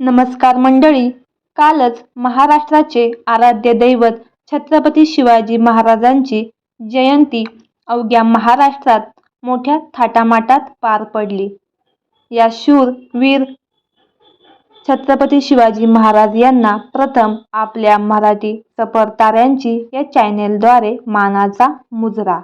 नमस्कार मंडळी. कालच महाराष्ट्राचे आराध्य दैवत छत्रपती शिवाजी महाराजांची जयंती अवघ्या महाराष्ट्रात मोठ्या थाटामाटात पार पडली. या शूर वीर छत्रपती शिवाजी महाराज यांना प्रथम आपल्या मराठी सफरताऱ्यांची या चॅनेलद्वारे मानाचा मुजरा.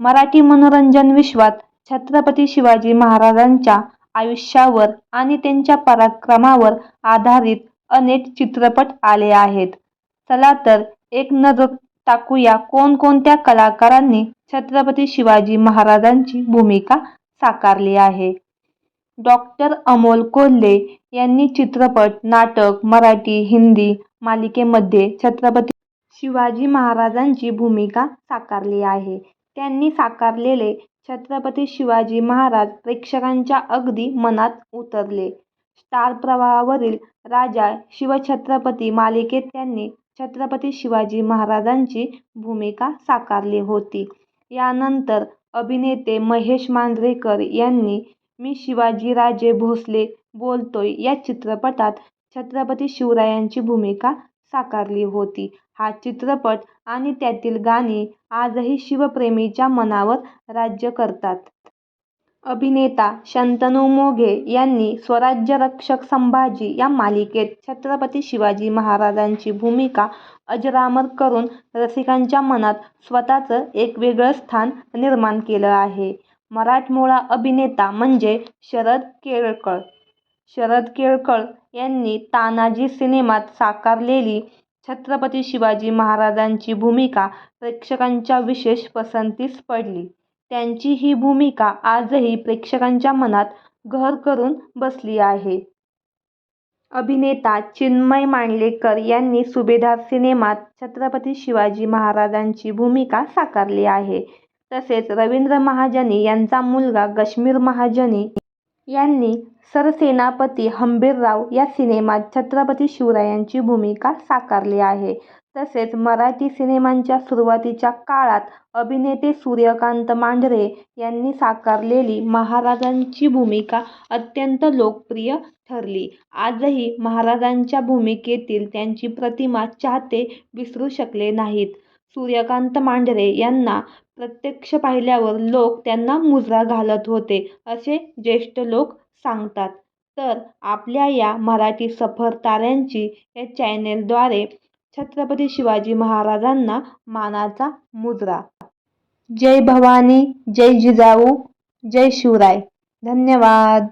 मराठी मनोरंजन विश्वात छत्रपती शिवाजी महाराजांच्या आयुष्यावर आणि त्यांच्या पराक्रमावर आधारित अनेक चित्रपट आले आहेत. चला तर एक नजर टाकूया कोणकोणत्या कलाकारांनी छत्रपती शिवाजी महाराजांची भूमिका साकारली आहे. डॉक्टर अमोल कोल्हे यांनी चित्रपट नाटक मराठी हिंदी मालिकेमध्ये छत्रपती शिवाजी महाराजांची भूमिका साकारली आहे. त्यांनी साकारलेले छत्रपती शिवाजी महाराज प्रेक्षकांच्या अगदी मनात उतरले. स्टार प्रवाहावरील राजा शिवछत्रपती मालिकेत त्यांनी छत्रपती शिवाजी महाराजांची भूमिका साकारली होती. यानंतर अभिनेते महेश मांजरेकर यांनी मी शिवाजीराजे भोसले बोलतोय या चित्रपटात छत्रपती शिवरायांची भूमिका साकारली होती. हा चित्रपट आणि त्यातील गाणी आजही शिवप्रेमीच्या मनावर राज्य करतात. अभिनेता शंतनू मोघे यांनी स्वराज्य रक्षक संभाजी या मालिकेत छत्रपती शिवाजी महाराजांची भूमिका अजरामर करून रसिकांच्या मनात स्वतःचं एक वेगळं स्थान निर्माण केलं आहे. मराठमोळा अभिनेता म्हणजे शरद केळकर. शरद केळकर यांनी तानाजी सिनेमात साकारलेली छत्रपती शिवाजी महाराजांची भूमिका प्रेक्षकांच्या विशेष पसंतीस पडली. त्यांची ही भूमिका आजही प्रेक्षकांच्या मनात घर करून बसली आहे. अभिनेता चिन्मय मांडलेकर यांनी सुभेदार सिनेमात छत्रपती शिवाजी महाराजांची भूमिका साकारली आहे. तसेच रवींद्र महाजनी यांचा मुलगा कश्मीर महाजनी यांनी सरसेनापती हंबीरराव या सिनेमात छत्रपती शिवरायांची भूमिका साकारली आहे. तसेच मराठी सिनेमांच्या सुरुवातीच्या काळात अभिनेते सूर्यकांत मांढरे यांनी साकारलेली महाराजांची भूमिका अत्यंत लोकप्रिय ठरली. आजही महाराजांच्या भूमिकेतील त्यांची प्रतिमा चाहते विसरू शकले नाहीत. सूर्यकांत मांढरे यांना प्रत्यक्ष पाहिल्यावर लोक त्यांना मुजरा घालत होते असे ज्येष्ठ लोक सांगतात. तर आपल्या या मराठी सफर ताऱ्यांची या चॅनेलद्वारे छत्रपती शिवाजी महाराजांना मानाचा मुजरा. जय भवानी जय जिजाऊ जय शिवराय. धन्यवाद.